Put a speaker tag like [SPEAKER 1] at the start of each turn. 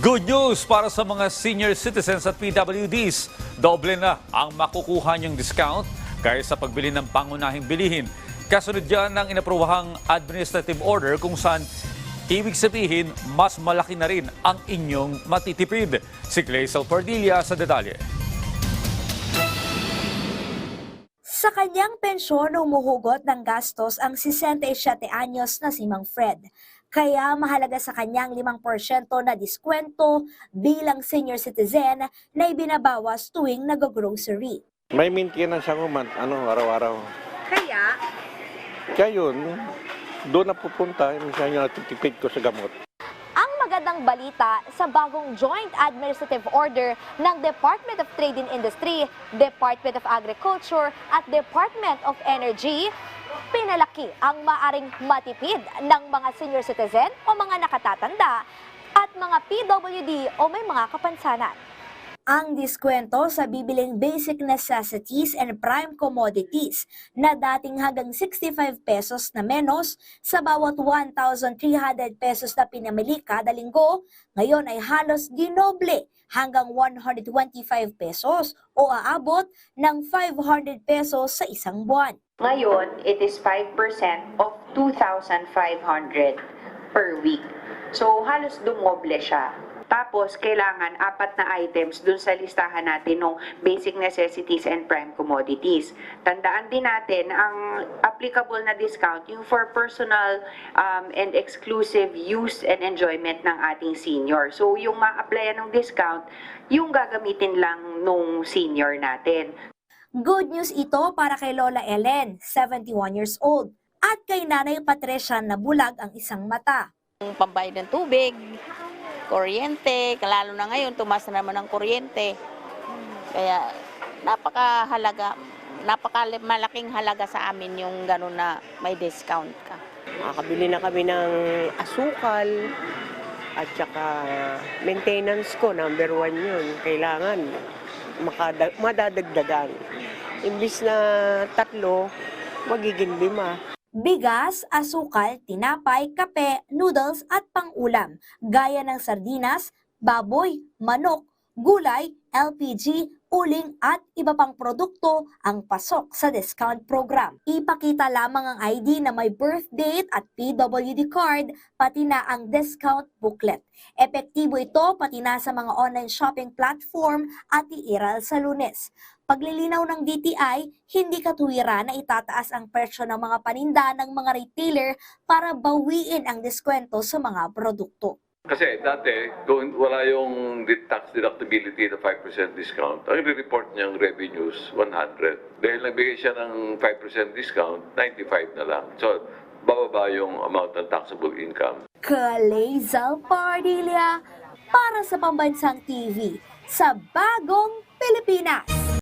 [SPEAKER 1] Good news para sa mga senior citizens at PWDs. Doble na ang makukuha niyong discount kaya sa pagbili ng pangunahing bilihin. Kasunod yan ng inapruwahang administrative order kung saan ibig sabihin mas malaki na rin ang inyong matitipid. Si Clazel Pardilla sa detalye.
[SPEAKER 2] Sa kanyang pensyon, umuhugot ng gastos ang 67 anyos na si Mang Fred. Kaya mahalaga sa kanyang 5% na diskwento bilang senior citizen na ibinabawas tuwing nag-grocery.
[SPEAKER 3] May maintenance ako man, ano, araw-araw.
[SPEAKER 2] Kaya,
[SPEAKER 3] Kaya yun, doon na pupunta, minsan yung natitipid ko sa gamot.
[SPEAKER 4] ang magandang balita sa bagong Joint Administrative Order ng Department of Trade and Industry, Department of Agriculture at Department of Energy, pinalaki ang maaring matipid ng mga senior citizen o mga nakatatanda at mga PWD o may mga kapansanan.
[SPEAKER 2] Ang diskwento sa bibiling basic necessities and prime commodities na dating hanggang 65 pesos na menos sa bawat 1,300 pesos na pinamili kada linggo, ngayon ay halos dinoble hanggang 125 pesos o aabot ng 500 pesos sa isang buwan.
[SPEAKER 5] Ngayon, it is 5% of 2,500 per week. So, halos dumoble siya. Tapos, kailangan apat na items dun sa listahan natin ng basic necessities and prime commodities. Tandaan din natin, ang applicable na discount, yung for personal um, and exclusive use and enjoyment ng ating senior. So, yung ma-applyan ng discount, yung gagamitin lang nung senior natin.
[SPEAKER 2] Good news ito para kay Lola Ellen, 71 years old, at kay Nanay Patricia na bulag ang isang mata.
[SPEAKER 6] Yung pambayad ng tubig, kuryente, lalo na ngayon, tumas na naman ang kuryente. Kaya napakahalaga, napaka-malaking halaga sa amin yung gano'n na may discount ka.
[SPEAKER 7] Makakabili na kami ng asukal at saka maintenance ko, number one yun. Kailangan makada- madadagdagan. Imbis na tatlo, magiging lima.
[SPEAKER 2] Bigas, asukal, tinapay, kape, noodles at pang-ulam, gaya ng sardinas, baboy, manok, gulay, LPG, uling at iba pang produkto ang pasok sa discount program. Ipakita lamang ang ID na may birth date at PWD card, pati na ang discount booklet. Epektibo ito pati na sa mga online shopping platform at iiral sa lunes. Paglilinaw ng DTI, hindi katuwira na itataas ang presyo ng mga paninda ng mga retailer para bawiin ang diskwento sa mga produkto.
[SPEAKER 8] Kasi dati, kung wala yung tax deductibility na 5% discount, ang report niyang revenues, 100. Dahil nagbigay siya ng 5% discount, 95 na lang. So, bababa yung amount ng taxable income.
[SPEAKER 2] Kalezal Pardilia para sa Pambansang TV sa Bagong Pilipinas.